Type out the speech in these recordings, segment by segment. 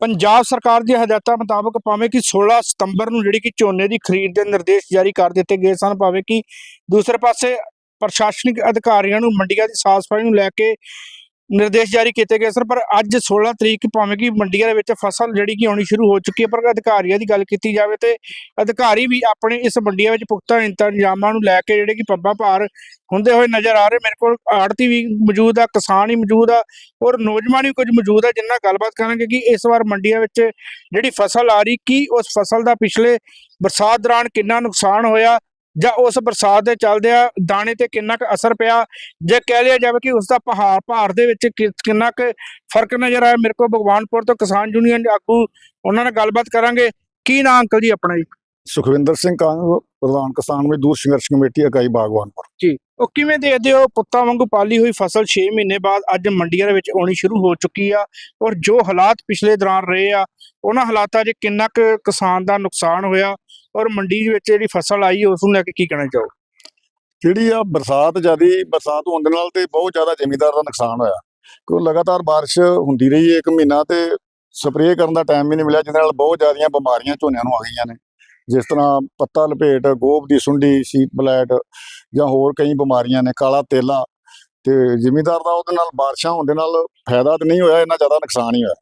ਪੰਜਾਬ ਸਰਕਾਰ ਦੀਆਂ ਹਦਾਇਤਾਂ ਮੁਤਾਬਕ ਭਾਵੇਂ ਕਿ 16 ਸਤੰਬਰ ਨੂੰ ਜਿਹੜੀ ਕਿ ਝੋਨੇ ਦੀ ਖਰੀਦ ਦੇ ਨਿਰਦੇਸ਼ ਜਾਰੀ ਕਰ ਦਿੱਤੇ ਗਏ ਸਨ, ਭਾਵੇਂ ਕਿ ਦੂਸਰੇ ਪਾਸੇ ਪ੍ਰਸ਼ਾਸਨਿਕ ਅਧਿਕਾਰੀਆਂ ਨੂੰ ਮੰਡੀਆਂ ਦੀ ਸਾਫ਼ ਸਫ਼ਾਈ ਨੂੰ ਲੈ ਕੇ ਨਿਰਦੇਸ਼ ਜਾਰੀ ਕੀਤੇ ਗਏ ਸਰ ਪਰ ਅੱਜ 16 ਤਰੀਕ ਭਾਵੇਂ ਕਿ ਮੰਡੀਆਂ ਦੇ ਵਿੱਚ ਫਸਲ ਜਿਹੜੀ ਕਿ ਆਉਣੀ ਸ਼ੁਰੂ ਹੋ ਚੁੱਕੀ ਹੈ, ਪਰ ਅਧਿਕਾਰੀਆਂ ਦੀ ਗੱਲ ਕੀਤੀ ਜਾਵੇ ਤੇ ਅਧਿਕਾਰੀ ਵੀ ਆਪਣੇ ਇਸ ਮੰਡੀਆਂ ਵਿੱਚ ਪੁਖਤਾ ਇੰਤਜ਼ਾਮਾਂ ਨੂੰ ਲੈ ਕੇ ਜਿਹੜੇ ਕਿ ਪੱਬਾਂ ਭਾਰ ਹੁੰਦੇ ਹੋਏ ਨਜ਼ਰ ਆ ਰਹੇ। ਮੇਰੇ ਕੋਲ ਆੜਤੀ ਵੀ ਮੌਜੂਦ ਆ, ਕਿਸਾਨ ਹੀ ਮੌਜੂਦ ਆ ਔਰ ਨੌਜਵਾਨ ਵੀ ਕੁਝ ਮੌਜੂਦ ਹੈ ਜਿੰਨਾ ਗੱਲਬਾਤ ਕਰਾਂਗੇ ਕਿ ਇਸ ਵਾਰ ਮੰਡੀਆਂ ਵਿੱਚ ਜਿਹੜੀ ਫਸਲ ਆ ਰਹੀ, ਕੀ ਉਸ ਫਸਲ ਦਾ ਪਿਛਲੇ ਬਰਸਾਤ ਦੌਰਾਨ ਕਿੰਨਾ ਨੁਕਸਾਨ ਹੋਇਆ ਜਾਂ ਉਸ ਬਰਸਾਤ ਦੇ ਚੱਲਦਿਆਂ ਦਾਣੇ ਤੇ ਕਿੰਨਾ ਕੁ ਅਸਰ ਪਿਆ ਜੇ ਕਹਿ ਲਿਆ ਜਾਵੇ ਕਿ ਉਸ ਦਾ ਪਹਾੜ ਭਾਰ ਦੇ ਵਿੱਚ ਕਿੰਨਾ ਕੁ ਫ਼ਰਕ ਨਜ਼ਰ ਆਇਆ ਮੇਰੇ ਕੋਲ ਭਗਵਾਨਪੁਰ ਤੋਂ ਕਿਸਾਨ ਯੂਨੀਅਨ ਦੇ ਆਗੂ ਉਹਨਾਂ ਨਾਲ ਗੱਲਬਾਤ ਕਰਾਂਗੇ। ਕੀ ਨਾਂ ਅੰਕਲ ਜੀ ਆਪਣਾ ਜੀ? ਸੁਖਵਿੰਦਰ ਸਿੰਘ ਕਾਂਗ ਪ੍ਰਧਾਨ ਕਿਸਾਨ ਮਜ਼ਦੂਰ ਸੰਘਰਸ਼ ਕਮੇਟੀ ਇਕਾਈ ਬਾਗਵਾਨਪੁਰ। ਜੀ ਉਹ ਕਿਵੇਂ ਦੇਖਦੇ ਹੋ? ਪੁੱਤਾਂ ਵਾਂਗੂ ਪਾਲੀ ਹੋਈ ਫਸਲ 6 ਮਹੀਨੇ ਬਾਅਦ ਅੱਜ ਮੰਡੀਆਂ ਦੇ ਵਿੱਚ ਆਉਣੀ ਸ਼ੁਰੂ ਹੋ ਚੁੱਕੀ ਆ ਔਰ ਜੋ ਹਾਲਾਤ ਪਿਛਲੇ ਦੌਰਾਨ ਰਹੇ ਆ ਉਹਨਾਂ ਹਾਲਾਤਾਂ 'ਚ ਕਿੰਨਾ ਕੁ ਕਿਸਾਨ ਦਾ ਨੁਕਸਾਨ ਹੋਇਆ? ਔਰ ਮੰਡੀ ਵਿੱਚ ਜਿਹੜੀ ਫਸਲ ਆਈ ਉਸ ਨੂੰ ਲੈ ਕੇ ਕੀ ਕਹਿਣਾ ਚਾਹੋ ਜਿਹੜੀ ਆ ਬਰਸਾਤ ਜਿਆਦੀ, ਬਰਸਾਤ ਹੋਣ ਦੇ ਨਾਲ ਤੇ ਬਹੁਤ ਜ਼ਿਆਦਾ ਜ਼ਿਮੀਂਦਾਰ ਦਾ ਨੁਕਸਾਨ ਹੋਇਆ। ਕਿਉਂ ਲਗਾਤਾਰ ਬਾਰਿਸ਼ ਹੁੰਦੀ ਰਹੀ ਹੈ ਇੱਕ ਮਹੀਨਾ ਤੇ ਸਪਰੇਅ ਕਰਨ ਦਾ ਟਾਈਮ ਵੀ ਨਹੀਂ ਮਿਲਿਆ, ਜਿਹਦੇ ਨਾਲ ਬਹੁਤ ਜ਼ਿਆਦੀਆਂ ਬਿਮਾਰੀਆਂ ਝੋਨਿਆਂ ਨੂੰ ਆ ਗਈਆਂ ਨੇ। ਜਿਸ ਤਰ੍ਹਾਂ ਪੱਤਾ ਲਪੇਟ, ਗੋਭ ਦੀ ਸੁੰਡੀ, ਸੀਟ ਬਲੈਟ ਜਾਂ ਹੋਰ ਕਈ ਬਿਮਾਰੀਆਂ ਨੇ, ਕਾਲਾ ਤੇਲਾ ਤੇ ਜ਼ਿਮੀਦਾਰ ਦਾ ਉਹਦੇ ਨਾਲ ਬਾਰਿਸ਼ਾਂ ਹੋਣ ਦੇ ਨਾਲ ਫਾਇਦਾ ਤਾਂ ਨਹੀਂ ਹੋਇਆ, ਇੰਨਾ ਜ਼ਿਆਦਾ ਨੁਕਸਾਨ ਹੀ ਹੋਇਆ।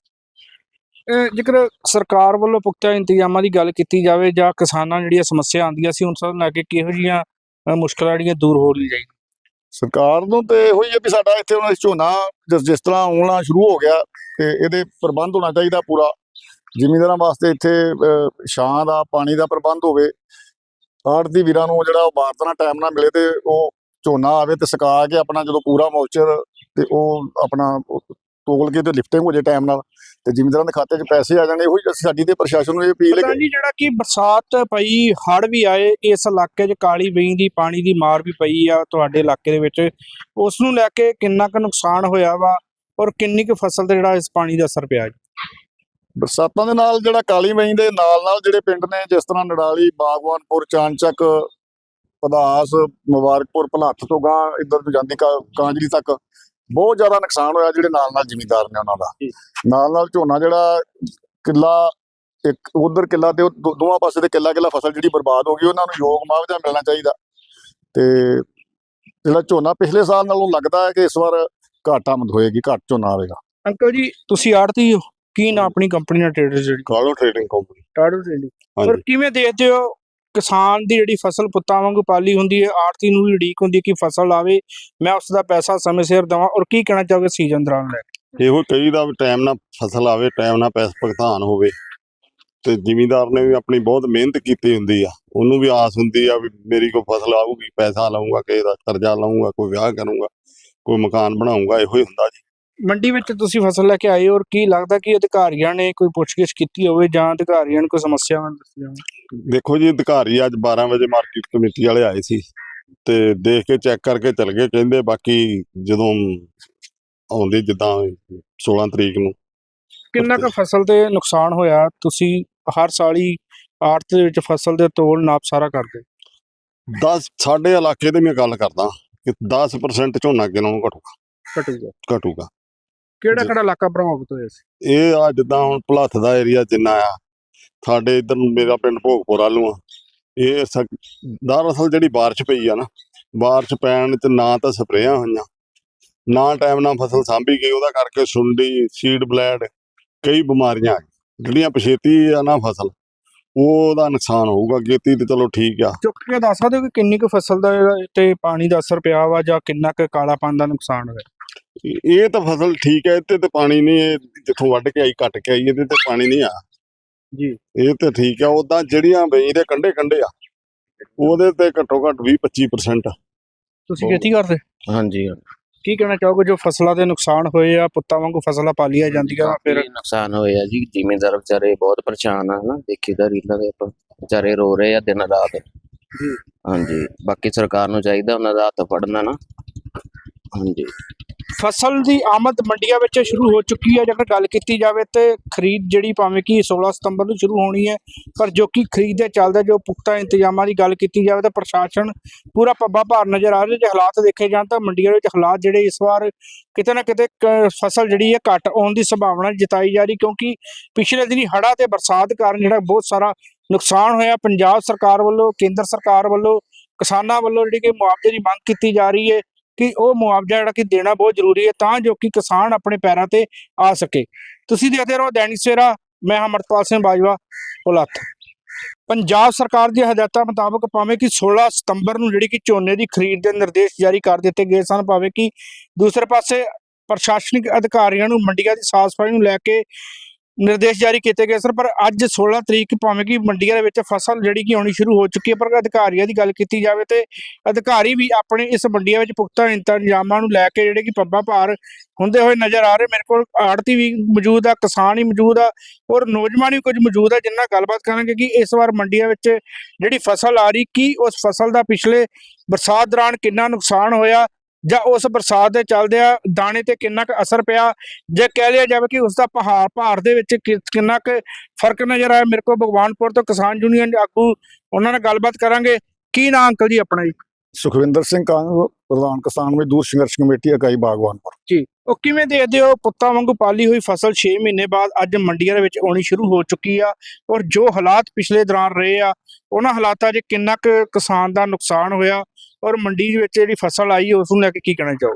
ਜੇਕਰ ਸਰਕਾਰ ਵੱਲੋਂ ਪੁਖਤਾ ਇੰਤਜ਼ਾਮਾਂ ਦੀ ਗੱਲ ਕੀਤੀ ਜਾਵੇ ਜਾਂ ਕਿਸਾਨਾਂ ਜਿਹੜੀਆਂ ਸਮੱਸਿਆ ਆਉਂਦੀਆਂ ਸੀ, ਉਹਨਾਂ ਨੂੰ ਕੇ ਕਿਹੋ ਜੀਆਂ ਮੁਸ਼ਕਲਾਂ ਜਿਹੜੀਆਂ ਦੂਰ ਹੋ ਲਈ ਜਾਈ ਸਰਕਾਰ ਨੂੰ ਤੇ ਇਹੋ ਹੀ ਹੈ ਵੀ ਸਾਡਾ ਇੱਥੇ ਹੁਣ ਝੋਨਾ ਜਿਸ ਤਰ੍ਹਾਂ ਆਉਣਾ ਸ਼ੁਰੂ ਹੋ ਗਿਆ ਤੇ ਇਹਦੇ ਪ੍ਰਬੰਧ ਹੋਣਾ ਚਾਹੀਦਾ ਪੂਰਾ। ਜ਼ਿਮੀਂਦਾਰਾਂ ਵਾਸਤੇ ਇੱਥੇ ਛਾਂ ਦਾ, ਪਾਣੀ ਦਾ ਪ੍ਰਬੰਧ ਹੋਵੇ ਆੜਤੀ ਵੀਰਾਂ ਨੂੰ ਜਿਹੜਾ ਉਹ ਬਾਰਤ ਨਾਲ ਟਾਈਮ ਨਾਲ ਮਿਲੇ ਤੇ ਉਹ ਝੋਨਾ ਆਵੇ ਤੇ ਸੁਕਾ ਕੇ ਆਪਣਾ ਜਦੋਂ ਪੂਰਾ ਮੋਇਸਚਰ ਤੇ ਉਹ ਆਪਣਾ ਤੋਲ ਕੇ ਤੇ ਲਿਫਟਿੰਗ ਹੋ ਜੇ ਟਾਈਮ ਨਾਲ ਤੇ ਜ਼ਿਮੀਂਦਾਰਾਂ ਦੇ ਖਾਤੇ 'ਚ ਪੈਸੇ ਆ ਜਾਣੇ ਇਹੋ ਹੀ ਸਾਡੀ ਤੇ ਪ੍ਰਸ਼ਾਸਨ ਨੂੰ ਇਹ ਅਪੀਲ ਹੈ ਕਿ ਜਿਹੜਾ ਕਿ ਬਰਸਾਤ ਪਈ ਹੜ ਵੀ ਆਏ ਇਸ ਇਲਾਕੇ 'ਚ ਕਾਲੀ ਬਈ ਦੀ ਪਾਣੀ ਦੀ ਮਾਰ ਵੀ ਪਈ ਆ ਤੁਹਾਡੇ ਇਲਾਕੇ ਦੇ ਵਿੱਚ। ਉਸ ਨੂੰ ਲੈ ਕੇ ਕਿੰਨਾ ਕੁ ਨੁਕਸਾਨ ਹੋਇਆ ਵਾ ਔਰ ਕਿੰਨੀ ਕੁ ਫਸਲ ਤੇ ਜਿਹੜਾ ਇਸ ਪਾਣੀ ਦਾ ਅਸਰ ਪਿਆ ਜੀ? ਬਰਸਾਤਾਂ ਦੇ ਨਾਲ ਜਿਹੜਾ ਕਾਲੀ ਮਈ ਦੇ ਨਾਲ ਨਾਲ ਜਿਹੜੇ ਪਿੰਡ ਨੇ ਜਿਸ ਤਰ੍ਹਾਂ ਨੜਾਲੀ ਬਾਗਵਾਨਪੁਰ ਚਾਨਚੱਕ ਪਦਾਸ ਮੁਬਾਰਕਪੁਰ ਭਲੱਥ ਤੋਂ ਗਾਂ ਇੱਧਰ ਨੂੰ ਜਾਂਦੀ ਕਾਂਜਲੀ ਤੱਕ ਬਹੁਤ ਜ਼ਿਆਦਾ ਨੁਕਸਾਨ ਹੋਇਆ ਜਿਹੜੇ ਨਾਲ ਨਾਲ ਜ਼ਿਮੀਂਦਾਰ ਨੇ ਉਹਨਾਂ ਦਾ। ਨਾਲ ਨਾਲ ਝੋਨਾ ਜਿਹੜਾ ਕਿੱਲਾ ਇੱਕ ਉਧਰ ਕਿੱਲਾ ਤੇ ਦੋਵਾਂ ਪਾਸੇ ਤੇ ਕਿੱਲਾ ਕਿੱਲਾ ਫਸਲ ਜਿਹੜੀ ਬਰਬਾਦ ਹੋ ਗਈ ਉਹਨਾਂ ਨੂੰ ਯੋਗ ਮੁਆਵਜ਼ਾ ਮਿਲਣਾ ਚਾਹੀਦਾ। ਤੇ ਜਿਹੜਾ ਝੋਨਾ ਪਿਛਲੇ ਸਾਲ ਨਾਲੋਂ ਲੱਗਦਾ ਹੈ ਕਿ ਇਸ ਵਾਰ ਘਾਟ ਆਮਦ ਹੋਏਗੀ ਘੱਟ ਝੋਨਾ ਆਵੇਗਾ। ਅੰਕਲ ਜੀ ਤੁਸੀਂ ਆੜਤੀ ਹੋ? ਕੀ ਨਾ ਆਪਣੀ ਕੰਪਨੀ ਨਾਲ ਟ੍ਰੇਡਰ ਜਿਹੜੀ? ਕਾਲੋ ਟ੍ਰੇਡਿੰਗ ਕੰਪਨੀ ਟ੍ਰੇਡਿੰਗ ਹਾਂਜੀ। ਕਿਵੇਂ ਦੇਖਦੇ ਹੋ ਕਿਸਾਨ ਦੀ ਜਿਹੜੀ ਫਸਲ ਪੁੱਤਾਂ ਵਾਂਗੂ ਪਾਲੀ ਹੁੰਦੀ ਹੈ ਆੜਤੀ ਨੂੰ ਵੀ ਉਡੀਕ ਹੁੰਦੀ ਕਿ ਫਸਲ ਆਵੇ, ਮੈਂ ਉਸ ਦਾ ਪੈਸਾ ਸਮੇਂ ਸਿਰ ਦੇਵਾਂ। ਔਰ ਕੀ ਕਹਿਣਾ ਚਾਹੋਗੇ ਸੀਜ਼ਨ ਦੌਰਾਨ? ਇਹੋ ਕਹੀਦਾ ਵੀ ਟਾਈਮ ਨਾਲ ਫਸਲ ਆਵੇ ਟਾਈਮ ਨਾਲ ਪੈਸਾ ਭੁਗਤਾਨ ਹੋਵੇ। ਤੇ ਜ਼ਿਮੀਂਦਾਰ ਨੇ ਵੀ ਆਪਣੀ ਬਹੁਤ ਮਿਹਨਤ ਕੀਤੀ ਹੁੰਦੀ ਆ। ਉਹਨੂੰ ਵੀ ਆਸ ਹੁੰਦੀ ਆ ਵੀ ਮੇਰੀ ਕੋਈ ਫਸਲ ਆਊਗੀ, ਪੈਸਾ ਲਾਉਂਗਾ ਕਿਸੇ ਦਾ ਕਰਜ਼ਾ ਲਾਉਂਗਾ ਕੋਈ ਵਿਆਹ ਕਰੂੰਗਾ, ਕੋਈ ਮਕਾਨ ਬਣਾਉਂਗਾ ਇਹੋ ਹੀ ਹੁੰਦਾ ਜੀ। ਮੰਡੀ ਵਿੱਚ ਤੁਸੀਂ ਫਸਲ ਲੈ ਕੇ ਆਏ ਹੋ ਔਰ ਕੀ ਲੱਗਦਾ ਕਿ ਅਧਿਕਾਰੀਆਂ ਨੇ ਕੋਈ ਪੁੱਛਗਿੱਛ ਕੀਤੀ ਹੋਵੇ ਜਾਂ ਅਧਿਕਾਰੀਆਂ ਨੂੰ ਕੋਈ ਸਮੱਸਿਆਵਾਂ ਦੱਸੀਆਂ ਦੇਖੋ ਜੀ ਅਧਿਕਾਰੀ ਅੱਜ 12 ਵਜੇ ਮਾਰਕੀਟ ਕਮੇਟੀ ਵਾਲੇ ਆਏ ਸੀ ਤੇ ਦੇਖ ਕੇ ਚੈੱਕ ਕਰਕੇ ਚਲ ਗਏ। ਕਹਿੰਦੇ ਬਾਕੀ ਜਦੋਂ ਆਉਂਦੇ ਜਿੱਦਾਂ 16 ਤਰੀਕ ਨੂੰ। ਕਿੰਨਾ ਕੁ ਫਸਲ ਤੇ ਨੁਕਸਾਨ ਹੋਇਆ? ਤੁਸੀਂ ਹਰ ਸਾਲ ਹੀ ਆੜਤ ਦੇ ਵਿੱਚ ਫਸਲ ਦੇ ਤੋਲ ਨਾਪ ਸਾਰਾ ਕਰਦੇ। 10 ਸਾਡੇ ਇਲਾਕੇ ਦੀ ਮੈਂ ਗੱਲ ਕਰਦਾ ਕਿ 10% ਝੋਨਾ ਕਿਨੋਂ ਘਟੂਗਾ? ਘਟੂਗਾ। ਘਟੂਗਾ। ਕਿਹੜਾ। ਕਿਹੜਾ ਇਲਾਕਾ ਪ੍ਰਭਾਵਿਤ ਹੋਇਆ ਸੀ ਇਹ ਆ ਜਿੱਦਾਂ ਹੁਣ ਭਲੱਥ ਦਾ ਏਰੀਆ ਜਿੰਨਾ ਆ ਸਾਡੇ ਇਧਰ ਮੇਰਾ ਪਿੰਡ ਭੋਗਪੁਰ ਵੱਲ ਆ ਇਹ ਦਰਅਸਲ ਜਿਹੜੀ ਬਾਰਿਸ਼ ਪਈ ਆ ਨਾ ਬਾਰਿਸ਼ ਪੈਣ ਚ ਨਾ ਤਾਂ ਸਪਰੇਆਂ ਹੋਈਆਂ ਨਾ ਟਾਈਮ ਨਾਲ ਫਸਲ ਸਾਂਭੀ ਗਈ ਉਹਦਾ ਕਰਕੇ ਸੁੰਡੀ ਸੀਡ ਬਲੈਡ ਕਈ ਬਿਮਾਰੀਆਂ ਆ ਗਈਆਂ। ਜਿਹੜੀਆਂ ਪਛੇਤੀ ਆ ਨਾ ਫਸਲ ਉਹਦਾ ਨੁਕਸਾਨ ਹੋਊਗਾ ਗੇਤੀ ਤੇ ਚਲੋ ਠੀਕ ਆ ਚੁੱਕ ਕੇ ਦੱਸ ਸਕਦੇ ਹੋ ਕਿ ਕਿੰਨੀ ਕੁ ਫਸਲ ਦਾ ਤੇ ਪਾਣੀ ਦਾ ਅਸਰ ਪਿਆ ਵਾ ਜਾਂ ਕਿੰਨਾ ਕੁ ਕਾਲਾਪਨ ਦਾ ਨੁਕਸਾਨ ਹੋਇਆ ਇਹ- ਤਾਂ ਫਸਲ ਠੀਕ ਹੈ ਇੱਥੇ ਤੇ ਪਾਣੀ ਨਹੀਂ ਇਹ ਜਿੱਥੋਂ ਵੱਢ ਕੇ ਆਈ ਕੱਟ ਕੇ ਆਈ ਇਹਦੇ ਤੇ ਪਾਣੀ ਨਹੀਂ ਆ। ਜੀ। ਇਹ ਤੇ ਠੀਕ ਆ ਉਦਾਂ ਜਿਹੜੀਆਂ ਬਈ ਦੇ ਕੰਡੇ ਕੰਡੇ ਆ ਉਹਦੇ ਤੇ ਘੱਟੋ ਘੱਟ 20 25% ਤੁਸੀਂ ਖੇਤੀ ਕਰਦੇ? ਹਾਂਜੀ। ਕੀ ਕਹਿਣਾ ਚਾਹੋਗੇ ਜੋ ਫਸਲਾਂ ਦੇ ਨੁਕਸਾਨ ਹੋਏ ਆ ਪੁੱਤਾਂ ਵਾਂਗੂ ਫਸਲਾਂ ਪਾਲੀਆਂ ਜਾਂਦੀਆਂ ਫਿਰ ਨੁਕਸਾਨ ਹੋਇਆ ਜੀ ਜ਼ਿਮੀਂਦਾਰ ਵਿਚਾਰੇ ਬਹੁਤ ਪਰੇਸ਼ਾਨ ਆ ਨਾ ਦੇਖੀਦਾ ਰੀਲਾਂ ਦੇ ਆਪਾਂ ਵਿਚਾਰੇ ਰੋ ਰਹੇ ਆ ਦਿਨ ਰਾਤ। ਜੀ। ਹਾਂਜੀ ਬਾਕੀ ਸਰਕਾਰ ਨੂੰ ਚਾਹੀਦਾ ਉਹਨਾਂ ਦਾ ਹੱਥ ਫੜਨਾ ਨਾ। ਹਾਂਜੀ। ਫਸਲ ਦੀ ਆਮਦ ਮੰਡੀਆਂ ਵਿੱਚ ਸ਼ੁਰੂ ਹੋ ਚੁੱਕੀ ਹੈ। ਜੇਕਰ ਗੱਲ ਕੀਤੀ ਜਾਵੇ ਤੇ ਖਰੀਦ ਜਿਹੜੀ ਭਾਵੇਂ ਕਿ 16 ਸਤੰਬਰ ਨੂੰ ਸ਼ੁਰੂ ਹੋਣੀ ਹੈ, ਪਰ ਜੋ ਕਿ ਖਰੀਦ ਦੇ ਚੱਲਦੇ ਜੋ ਪੁਖਤਾ ਇੰਤਜ਼ਾਮਾਂ ਦੀ ਗੱਲ ਕੀਤੀ ਜਾਵੇ ਤਾਂ ਪ੍ਰਸ਼ਾਸਨ ਪੂਰਾ ਪੱਬਾ ਭਾਰ ਨਜ਼ਰ ਆ ਰਿਹਾ। ਜੇ ਹਾਲਾਤ ਦੇਖੇ ਜਾਣ ਤਾਂ ਮੰਡੀਆਂ ਵਿੱਚ ਹਾਲਾਤ ਜਿਹੜੇ ਇਸ ਵਾਰ ਕਿਤੇ ਨਾ ਕਿਤੇ ਕ- ਫਸਲ ਜਿਹੜੀ ਹੈ ਘੱਟ ਆਉਣ ਦੀ ਸੰਭਾਵਨਾ ਜਤਾਈ ਜਾ ਰਹੀ ਕਿਉਂਕਿ ਪਿਛਲੇ ਦਿਨੀ ਹੜ੍ਹਾਂ ਤੇ ਬਰਸਾਤ ਕਾਰਨ ਜਿਹੜਾ ਬਹੁਤ ਸਾਰਾ ਨੁਕਸਾਨ ਹੋਇਆ। ਪੰਜਾਬ ਸਰਕਾਰ ਵੱਲੋਂ, ਕੇਂਦਰ ਸਰਕਾਰ ਵੱਲੋਂ, ਕਿਸਾਨਾਂ ਵੱਲੋਂ ਜਿਹੜੀ ਕਿ ਮੁਆਵਜ਼ੇ ਦੀ ਮੰਗ ਕੀਤੀ ਜਾ ਰਹੀ ਹੈ। ਕਿ ਉਹ ਮੁਆਵਜ਼ਾ ਜਿਹੜਾ ਕਿ ਦੇਣਾ ਬਹੁਤ ਜ਼ਰੂਰੀ ਹੈ ਤਾਂ ਜੋ ਕਿ ਕਿਸਾਨ ਆਪਣੇ ਪੈਰਾਂ ਤੇ ਆ ਸਕੇ। ਤੁਸੀਂ ਦੇਖਦੇ ਰਹੋ ਦੈਨਿਕ ਸਵੇਰਾ, ਮੈਂ ਹਾਂ ਸਿੰਘ ਬਾਜਵਾ, ਪੁਲੱਥ। ਪੰਜਾਬ ਸਰਕਾਰ ਦੀਆਂ ਹਦਾਇਤਾਂ ਮੁਤਾਬਕ ਭਾਵੇਂ ਕਿ 16 ਸਤੰਬਰ ਨੂੰ ਜਿਹੜੀ ਕਿ ਝੋਨੇ ਦੀ ਖਰੀਦ ਦੇ ਨਿਰਦੇਸ਼ ਜਾਰੀ ਕਰ ਦਿੱਤੇ ਗਏ ਸਨ, ਭਾਵੇਂ ਕਿ ਦੂਸਰੇ ਪਾਸੇ ਪ੍ਰਸ਼ਾਸਨਿਕ ਅਧਿਕਾਰੀਆਂ ਨੂੰ ਮੰਡੀਆਂ ਦੀ ਸਾਫ਼ ਸਫ਼ਾਈ ਨੂੰ ਲੈ ਕੇ ਨਿਰਦੇਸ਼ ਜਾਰੀ ਕੀਤੇ ਗਏ ਸਰ ਪਰ ਅੱਜ 16 ਤਰੀਕ ਭਾਵੇਂ ਕਿ ਮੰਡੀਆਂ ਦੇ ਵਿੱਚ ਫਸਲ ਜਿਹੜੀ ਕਿ ਆਉਣੀ ਸ਼ੁਰੂ ਹੋ ਚੁੱਕੀ ਹੈ, ਪਰ ਅਧਿਕਾਰੀਆਂ ਦੀ ਗੱਲ ਕੀਤੀ ਜਾਵੇ ਤੇ ਅਧਿਕਾਰੀ ਵੀ ਆਪਣੇ ਇਸ ਮੰਡੀਆਂ ਵਿੱਚ ਪੁਖਤਾ ਇੰਤਜ਼ਾਮਾਂ ਨੂੰ ਲੈ ਕੇ ਜਿਹੜੇ ਕਿ ਪੱਬਾ ਭਾਰ ਹੁੰਦੇ ਹੋਏ ਨਜ਼ਰ ਆ ਰਹੇ। ਮੇਰੇ ਕੋਲ ਆੜਤੀ ਵੀ ਮੌਜੂਦ ਆ, ਕਿਸਾਨ ਹੀ ਮੌਜੂਦ ਆ ਔਰ ਨੌਜਵਾਨ ਵੀ ਕੁਝ ਮੌਜੂਦ ਆ ਜਿੰਨਾ ਗੱਲਬਾਤ ਕਰਾਂਗੇ ਕਿ ਇਸ ਵਾਰ ਮੰਡੀਆਂ ਵਿੱਚ ਜਿਹੜੀ ਫਸਲ ਆ ਰਹੀ, ਕੀ ਉਸ ਫਸਲ ਦਾ ਪਿਛਲੇ ਬਰਸਾਤ ਦੌਰਾਨ ਕਿੰਨਾ ਨੁਕਸਾਨ ਹੋਇਆ ਜਾਂ ਉਸ ਬਰਸਾਤ ਦੇ ਚੱਲਦਿਆਂ ਦਾਣੇ ਤੇ ਕਿੰਨਾ ਕੁ ਅਸਰ ਪਿਆ ਜੇ ਕਹਿ ਲਿਆ ਜਾਵੇ ਕਿ ਉਸ ਦਾ ਪਹਾੜ ਭਾਰ ਦੇ ਵਿੱਚ ਕਿੰਨਾ ਕੁ ਫ਼ਰਕ ਨਜ਼ਰ ਆਇਆ ਮੇਰੇ ਕੋਲ ਭਗਵਾਨਪੁਰ ਤੋਂ ਕਿਸਾਨ ਯੂਨੀਅਨ ਦੇ ਆਗੂ ਉਹਨਾਂ ਨਾਲ ਗੱਲਬਾਤ ਕਰਾਂਗੇ। ਕੀ ਨਾਂ ਅੰਕਲ ਜੀ ਆਪਣਾ ਜੀ? ਸੁਖਵਿੰਦਰ ਸਿੰਘ ਕੰਗ ਪ੍ਰਧਾਨ ਕਿਸਾਨ ਮਜ਼ਦੂਰ ਸੰਘਰਸ਼ ਕਮੇਟੀ ਇਕਾਈ ਬਾਗਵਾਨਪੁਰ। ਜੀ ਉਹ ਕਿਵੇਂ ਦੇਖਦੇ ਹੋ? ਪੁੱਤਾਂ ਵਾਂਗੂ ਪਾਲੀ ਹੋਈ ਫਸਲ 6 ਮਹੀਨੇ ਬਾਅਦ ਅੱਜ ਮੰਡੀਆਂ ਦੇ ਵਿੱਚ ਆਉਣੀ ਸ਼ੁਰੂ ਹੋ ਚੁੱਕੀ ਆ ਔਰ ਜੋ ਹਾਲਾਤ ਪਿਛਲੇ ਦੌਰਾਨ ਰਹੇ ਆ ਉਹਨਾਂ ਹਾਲਾਤਾਂ 'ਚ ਕਿੰਨਾ ਕੁ ਕਿਸਾਨ ਦਾ ਨੁਕਸਾਨ ਹੋਇਆ? ਔਰ ਮੰਡੀ ਵਿੱਚ ਜਿਹੜੀ ਫਸਲ ਆਈ ਉਸ ਨੂੰ ਲੈ ਕੇ ਕੀ ਕਹਿਣਾ ਚਾਹੋ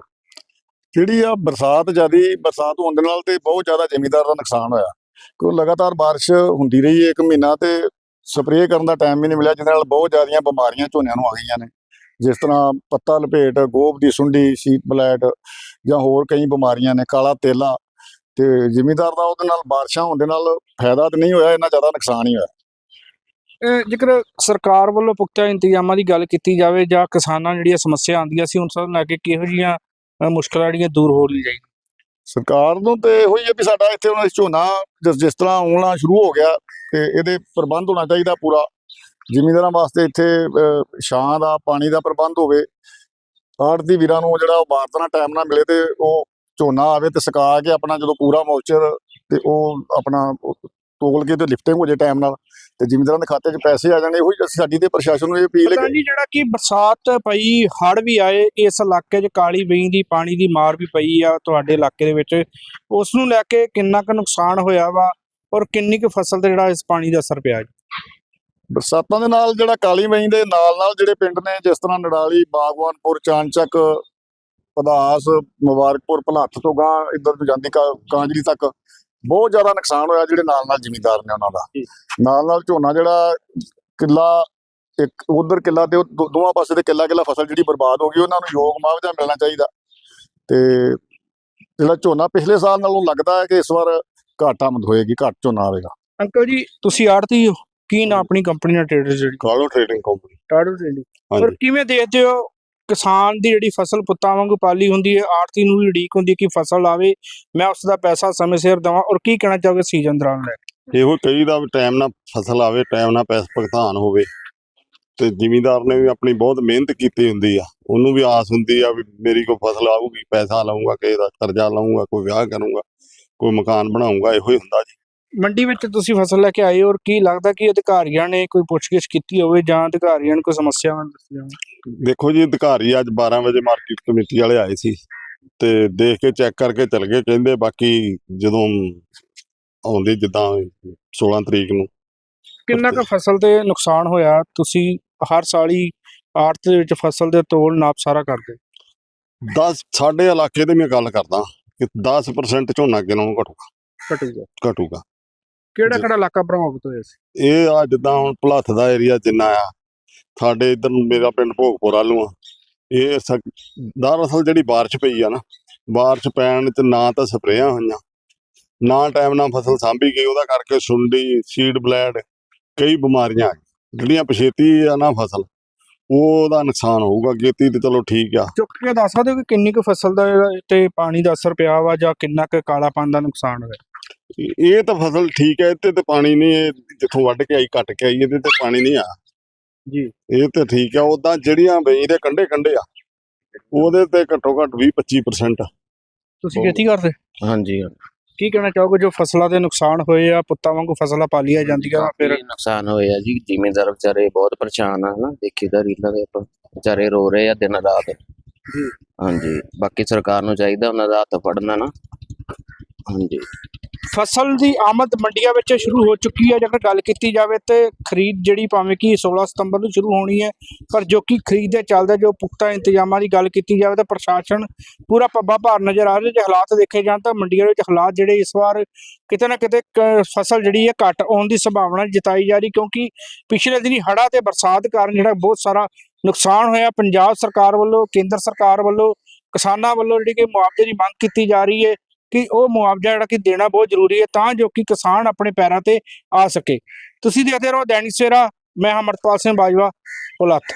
ਜਿਹੜੀ ਆ ਬਰਸਾਤ ਜਿਆਦੀ, ਬਰਸਾਤ ਹੋਣ ਦੇ ਨਾਲ ਤੇ ਬਹੁਤ ਜ਼ਿਆਦਾ ਜ਼ਿਮੀਂਦਾਰ ਦਾ ਨੁਕਸਾਨ ਹੋਇਆ। ਕਿਉਂ ਲਗਾਤਾਰ ਬਾਰਿਸ਼ ਹੁੰਦੀ ਰਹੀ ਹੈ ਇੱਕ ਮਹੀਨਾ ਤੇ ਸਪਰੇਅ ਕਰਨ ਦਾ ਟਾਈਮ ਵੀ ਨਹੀਂ ਮਿਲਿਆ, ਜਿਹਦੇ ਨਾਲ ਬਹੁਤ ਜ਼ਿਆਦੀਆਂ ਬਿਮਾਰੀਆਂ ਝੋਨਿਆਂ ਨੂੰ ਆ ਗਈਆਂ ਨੇ। ਜਿਸ ਤਰ੍ਹਾਂ ਪੱਤਾ ਲਪੇਟ, ਗੋਭ ਦੀ ਸੁੰਡੀ, ਸੀਟ ਬਲੈਟ ਜਾਂ ਹੋਰ ਕਈ ਬਿਮਾਰੀਆਂ ਨੇ, ਕਾਲਾ ਤੇਲਾ ਤੇ ਜ਼ਿਮੀਦਾਰ ਦਾ ਉਹਦੇ ਨਾਲ ਬਾਰਿਸ਼ਾਂ ਹੋਣ ਦੇ ਨਾਲ ਫਾਇਦਾ ਤਾਂ ਨਹੀਂ ਹੋਇਆ, ਇੰਨਾ ਜ਼ਿਆਦਾ ਨੁਕਸਾਨ ਹੀ ਹੋਇਆ। ਜੇਕਰ ਸਰਕਾਰ ਵੱਲੋਂ ਪੁਖਤਾ ਇੰਤਜ਼ਾਮਾਂ ਦੀ ਗੱਲ ਕੀਤੀ ਜਾਵੇ ਜਾਂ ਕਿਸਾਨਾਂ ਜਿਹੜੀਆਂ ਸਮੱਸਿਆ ਆਉਂਦੀਆਂ ਸੀ, ਉਹਨਾਂ ਨੂੰ ਕੇ ਕਿਹੋ ਜੀਆਂ ਮੁਸ਼ਕਲਾਂ ਜਿਹੜੀਆਂ ਦੂਰ ਹੋ ਲਈ ਜਾਈ ਸਰਕਾਰ ਨੂੰ ਤੇ ਇਹੋ ਹੀ ਹੈ ਵੀ ਸਾਡਾ ਇੱਥੇ ਹੁਣ ਝੋਨਾ ਜਿਸ ਤਰ੍ਹਾਂ ਆਉਣਾ ਸ਼ੁਰੂ ਹੋ ਗਿਆ, ਤੇ ਇਹਦੇ ਪ੍ਰਬੰਧ ਹੋਣਾ ਚਾਹੀਦਾ ਪੂਰਾ। ਜ਼ਿਮੀਂਦਾਰਾਂ ਵਾਸਤੇ ਇੱਥੇ ਛਾਂ ਦਾ, ਪਾਣੀ ਦਾ ਪ੍ਰਬੰਧ ਹੋਵੇ ਆੜਤੀ ਵੀਰਾਂ ਨੂੰ ਜਿਹੜਾ ਉਹ ਬਾਰਤ ਨਾਲ ਟਾਈਮ ਨਾਲ ਮਿਲੇ ਤੇ ਉਹ ਝੋਨਾ ਆਵੇ ਤੇ ਸੁਕਾ ਕੇ ਆਪਣਾ ਜਦੋਂ ਪੂਰਾ ਮੌਚਰ ਤੇ ਉਹ ਆਪਣਾ ਤੋਲ ਕੇ ਤੇ ਲਿਫਟਿੰਗ ਹੋ ਜੇ ਟਾਈਮ ਨਾਲ ਤੇ ਜ਼ਿਮੀਂਦਾਰਾਂ ਦੇ ਖਾਤੇ 'ਚ ਪੈਸੇ ਆ ਜਾਣੇ ਇਹੋ ਹੀ ਅਸੀਂ ਸਾਡੀ ਤੇ ਪ੍ਰਸ਼ਾਸਨ ਨੂੰ ਇਹ ਅਪੀਲ ਹੈ ਜੀ ਜਿਹੜਾ ਕਿ ਬਰਸਾਤ ਪਈ ਹੜ ਵੀ ਆਏ ਇਸ ਇਲਾਕੇ 'ਚ ਕਾਲੀ ਬਈ ਦੀ ਪਾਣੀ ਦੀ ਮਾਰ ਵੀ ਪਈ ਆ ਤੁਹਾਡੇ ਇਲਾਕੇ ਦੇ ਵਿੱਚ ਉਸ ਨੂੰ ਲੈ ਕੇ ਕਿੰਨਾ ਕੁ ਨੁਕਸਾਨ ਹੋਇਆ ਵਾ ਔਰ ਕਿੰਨੀ ਕੁ ਫਸਲ ਤੇ ਜਿਹੜਾ ਇਸ ਪਾਣੀ ਦਾ ਅਸਰ ਪਿਆ ਜੀ? ਬਰਸਾਤਾਂ ਦੇ ਨਾਲ ਜਿਹੜਾ ਕਾਲੀ ਮਈ ਦੇ ਨਾਲ ਨਾਲ ਜਿਹੜੇ ਪਿੰਡ ਨੇ ਜਿਸ ਤਰ੍ਹਾਂ ਨਡਾਲੀ ਬਾਗਵਾਨਪੁਰ ਚਾਨਚੱਕ ਪਦਾਸ ਮੁਬਾਰਕਪੁਰ ਭਲੱਥ ਤੋਂ ਗਾਂ ਇੱਧਰ ਨੂੰ ਜਾਂਦੀ ਕਾਂਜਲੀ ਤੱਕ ਬਹੁਤ ਜ਼ਿਆਦਾ ਨੁਕਸਾਨ ਹੋਇਆ ਜਿਹੜੇ ਨਾਲ ਨਾਲ ਜ਼ਿਮੀਂਦਾਰ ਨੇ ਉਹਨਾਂ ਦਾ। ਨਾਲ ਨਾਲ ਝੋਨਾ ਜਿਹੜਾ ਕਿੱਲਾ ਇੱਕ ਉਧਰ ਕਿੱਲਾ ਤੇ ਦੋਵਾਂ ਪਾਸੇ ਤੇ ਕਿੱਲਾ ਕਿੱਲਾ ਫਸਲ ਜਿਹੜੀ ਬਰਬਾਦ ਹੋ ਗਈ ਉਹਨਾਂ ਨੂੰ ਯੋਗ ਮੁਆਵਜ਼ਾ ਮਿਲਣਾ ਚਾਹੀਦਾ। ਤੇ ਜਿਹੜਾ ਝੋਨਾ ਪਿਛਲੇ ਸਾਲ ਨਾਲੋਂ ਲੱਗਦਾ ਹੈ ਕਿ ਇਸ ਵਾਰ ਘੱਟ ਆਮਦ ਹੋਏਗੀ ਘੱਟ ਝੋਨਾ ਆਵੇਗਾ। ਅੰਕਲ ਜੀ ਤੁਸੀਂ ਆੜਤੀ ਹੋ? ਕੀ ਨਾ ਆਪਣੀ ਕੰਪਨੀ ਨਾਲ ਟ੍ਰੇਡਰ ਜਿਹੜੀ? ਕਾਲੋ ਟ੍ਰੇਡਿੰਗ ਕੰਪਨੀ ਟਾੜੂ ਟ੍ਰੇਡਿੰਗ ਹਾਂਜੀ। ਕਿਵੇਂ ਦੇਖਦੇ ਹੋ ਕਿਸਾਨ ਦੀ ਜਿਹੜੀ ਫਸਲ ਪੁੱਤਾਂ ਵਾਂਗੂ ਪਾਲੀ ਹੁੰਦੀ ਹੈ ਆੜਤੀ ਨੂੰ ਵੀ ਉਡੀਕ ਹੁੰਦੀ ਕਿ ਫਸਲ ਆਵੇ, ਮੈਂ ਉਸ ਦਾ ਪੈਸਾ ਸਮੇਂ ਸਿਰ ਦੇਵਾਂ ਔਰ ਕੀ ਕਹਿਣਾ ਚਾਹੋਗੇ ਸੀਜ਼ਨ ਦੌਰਾਨ? ਇਹੋ ਕਈ ਦਾ ਟਾਈਮ ਨਾਲ ਫਸਲ ਆਵੇ ਟਾਈਮ ਨਾਲ ਪੈਸਾ ਭੁਗਤਾਨ ਹੋਵੇ। ਤੇ ਜ਼ਿਮੀਂਦਾਰ ਨੇ ਵੀ ਆਪਣੀ ਬਹੁਤ ਮਿਹਨਤ ਕੀਤੀ ਹੁੰਦੀ ਆ। ਉਹਨੂੰ ਵੀ ਆਸ ਹੁੰਦੀ ਆ ਵੀ ਮੇਰੀ ਕੋਈ ਫਸਲ ਆਊਗੀ, ਪੈਸਾ ਲਾਉਂਗਾ ਕਿਸੇ ਦਾ ਕਰਜ਼ਾ ਲਾਉਂਗਾ ਕੋਈ ਵਿਆਹ ਕਰੂੰਗਾ, ਕੋਈ ਮਕਾਨ ਬਣਾਉਂਗਾ ਇਹੋ ਹੀ ਹੁੰਦਾ ਜੀ। ਮੰਡੀ ਵਿੱਚ ਤੁਸੀਂ ਫਸਲ ਲੈ ਕੇ ਆਏ ਹੋ ਔਰ ਕੀ ਲੱਗਦਾ ਕਿ ਅਧਿਕਾਰੀਆਂ ਨੇ ਕੋਈ ਪੁੱਛਗਿੱਛ ਕੀਤੀ ਹੋਵੇ ਜਾਂ ਅਧਿਕਾਰੀਆਂ ਨੂੰ ਕੋਈ ਸਮੱਸਿਆਵਾਂ ਦੱਸੀਆਂ ਦੇਖੋ ਜੀ ਅਧਿਕਾਰੀ ਅੱਜ 12 ਵਜੇ ਮਾਰਕੀਟ ਕਮੇਟੀ ਵਾਲੇ ਆਏ ਸੀ ਤੇ ਦੇਖ ਕੇ ਚੈੱਕ ਕਰਕੇ ਚਲ ਗਏ। ਕਹਿੰਦੇ ਬਾਕੀ ਜਦੋਂ ਆਉਂਦੇ ਜਿੱਦਾਂ 16 ਤਰੀਕ ਨੂੰ। ਕਿੰਨਾ ਕੁ ਫਸਲ ਤੇ ਨੁਕਸਾਨ ਹੋਇਆ? ਤੁਸੀਂ ਹਰ ਸਾਲ ਹੀ ਆੜਤ ਦੇ ਵਿੱਚ ਫਸਲ ਦੇ ਤੋਲ ਨਾਪ ਸਾਰਾ ਕਰਦੇ। 10 ਸਾਡੇ ਇਲਾਕੇ ਦੀ ਮੈਂ ਗੱਲ ਕਰਦਾ ਕਿ 10% ਝੋਨਾ ਕਿਨੋਂ ਘਟੂਗਾ? ਘਟੂਗਾ। ਘਟੂਗਾ। ਕਿਹੜਾ। ਕਿਹੜਾ ਇਲਾਕਾ ਪ੍ਰਭਾਵਿਤ ਹੋਇਆ ਸੀ ਇਹ ਆ ਜਿੱਦਾਂ ਹੁਣ ਭਲੱਥ ਦਾ ਏਰੀਆ ਜਿੰਨਾ ਆ ਸਾਡੇ ਇਧਰ ਮੇਰਾ ਪਿੰਡ ਭੋਗਪੁਰ ਵੱਲ ਆ ਇਹ ਦਰਅਸਲ ਜਿਹੜੀ ਬਾਰਿਸ਼ ਪਈ ਆ ਨਾ ਬਾਰਿਸ਼ ਪੈਣ ਚ ਨਾ ਤਾਂ ਸਪਰੇਆਂ ਹੋਈਆਂ ਨਾ ਟਾਈਮ ਨਾਲ ਫਸਲ ਸਾਂਭੀ ਗਈ ਉਹਦਾ ਕਰਕੇ ਸੁੰਡੀ ਸੀਡ ਬਲੈਡ ਕਈ ਬਿਮਾਰੀਆਂ ਆ ਗਈਆਂ। ਜਿਹੜੀਆਂ ਪਛੇਤੀ ਆ ਨਾ ਫਸਲ ਉਹਦਾ ਨੁਕਸਾਨ ਹੋਊਗਾ ਗੇਤੀ ਤੇ ਚਲੋ ਠੀਕ ਆ ਚੁੱਕ ਕੇ ਦੱਸ ਸਕਦੇ ਹੋ ਕਿ ਕਿੰਨੀ ਕੁ ਫਸਲ ਦਾ ਤੇ ਪਾਣੀ ਦਾ ਅਸਰ ਪਿਆ ਵਾ ਜਾਂ ਕਿੰਨਾ ਕੁ ਕਾਲਾਪਨ ਦਾ ਨੁਕਸਾਨ ਹੋਇਆ ਇਹ- ਤਾਂ ਫਸਲ ਠੀਕ ਹੈ ਇੱਥੇ ਤੇ ਪਾਣੀ ਨਹੀਂ ਇਹ ਜਿੱਥੋਂ ਵੱਢ ਕੇ ਆਈ ਕੱਟ ਕੇ ਆਈ ਇਹਦੇ ਤੇ ਪਾਣੀ ਨਹੀਂ ਆ। ਜੀ। ਇਹ ਤੇ ਠੀਕ ਆ ਉਦਾਂ ਜਿਹੜੀਆਂ ਬਈ ਦੇ ਕੰਡੇ ਕੰਡੇ ਆ ਉਹਦੇ ਤੇ ਘੱਟੋ ਘੱਟ 20 25% ਤੁਸੀਂ ਖੇਤੀ ਕਰਦੇ? ਹਾਂਜੀ। ਕੀ ਕਹਿਣਾ ਚਾਹੋਗੇ ਜੋ ਫਸਲਾਂ ਦੇ ਨੁਕਸਾਨ ਹੋਏ ਆ ਪੁੱਤਾਂ ਵਾਂਗੂ ਫਸਲਾਂ ਪਾਲੀਆਂ ਜਾਂਦੀਆਂ ਫਿਰ ਨੁਕਸਾਨ ਹੋਇਆ ਜੀ ਜ਼ਿਮੀਂਦਾਰ ਵਿਚਾਰੇ ਬਹੁਤ ਪਰੇਸ਼ਾਨ ਆ ਹਨਾ ਦੇਖੀਦਾ ਰੀਲਾਂ ਦੇ ਆਪਾਂ ਵਿਚਾਰੇ ਰੋ ਰਹੇ ਆ ਦਿਨ ਰਾਤ। ਜੀ। ਹਾਂਜੀ ਬਾਕੀ ਸਰਕਾਰ ਨੂੰ ਚਾਹੀਦਾ ਉਹਨਾਂ ਦਾ ਹੱਥ ਫੜਨਾ ਨਾ ਹਾਂਜੀ। ਫਸਲ ਦੀ ਆਮਦ ਮੰਡੀਆਂ ਵਿੱਚ ਸ਼ੁਰੂ ਹੋ ਚੁੱਕੀ ਹੈ। ਜੇਕਰ ਗੱਲ ਕੀਤੀ ਜਾਵੇ ਤੇ ਖਰੀਦ ਜਿਹੜੀ ਭਾਵੇਂ ਕਿ 16 ਸਤੰਬਰ ਨੂੰ ਸ਼ੁਰੂ ਹੋਣੀ ਹੈ, ਪਰ ਜੋ ਕਿ ਖਰੀਦ ਦੇ ਚੱਲਦਾ ਜੋ ਪੁਖਤਾ ਇੰਤਜ਼ਾਮਾਂ ਦੀ ਗੱਲ ਕੀਤੀ ਜਾਵੇ ਤਾਂ ਪ੍ਰਸ਼ਾਸਨ ਪੂਰਾ ਪੱਬਾ ਭਾਰ ਨਜ਼ਰ ਆ ਰਿਹਾ। ਜੇ ਹਾਲਾਤ ਦੇਖੇ ਜਾਣ ਤਾਂ ਮੰਡੀਆਂ ਵਿੱਚ ਹਾਲਾਤ ਜਿਹੜੇ ਇਸ ਵਾਰ ਕਿਤੇ ਨਾ ਕਿਤੇ ਕ- ਫਸਲ ਜਿਹੜੀ ਹੈ ਘੱਟ ਆਉਣ ਦੀ ਸੰਭਾਵਨਾ ਜਤਾਈ ਜਾ ਰਹੀ ਕਿਉਂਕਿ ਪਿਛਲੇ ਦਿਨੀ ਹੜ੍ਹਾਂ ਤੇ ਬਰਸਾਤ ਕਾਰਨ ਜਿਹੜਾ ਬਹੁਤ ਸਾਰਾ ਨੁਕਸਾਨ ਹੋਇਆ। ਪੰਜਾਬ ਸਰਕਾਰ ਵੱਲੋਂ, ਕੇਂਦਰ ਸਰਕਾਰ ਵੱਲੋਂ, ਕਿਸਾਨਾਂ ਵੱਲੋਂ ਜਿਹੜੀ ਕਿ ਮੁਆਵਜ਼ੇ ਦੀ ਮੰਗ ਕੀਤੀ ਜਾ ਰਹੀ ਹੈ। ਕਿ ਉਹ ਮੁਆਵਜ਼ਾ ਜਿਹੜਾ ਕਿ ਦੇਣਾ ਬਹੁਤ ਜ਼ਰੂਰੀ ਹੈ ਤਾਂ ਜੋ ਕਿ ਕਿਸਾਨ ਆਪਣੇ ਪੈਰਾਂ ਤੇ ਆ ਸਕੇ। ਤੁਸੀਂ ਦੇਖਦੇ ਰਹੋ ਦੈਨਿਕ ਸਵੇਰਾ, ਮੈਂ ਹਾਂ ਅਮਰਪਾਲ ਸਿੰਘ ਬਾਜਵਾ ਪੁਲੱਥ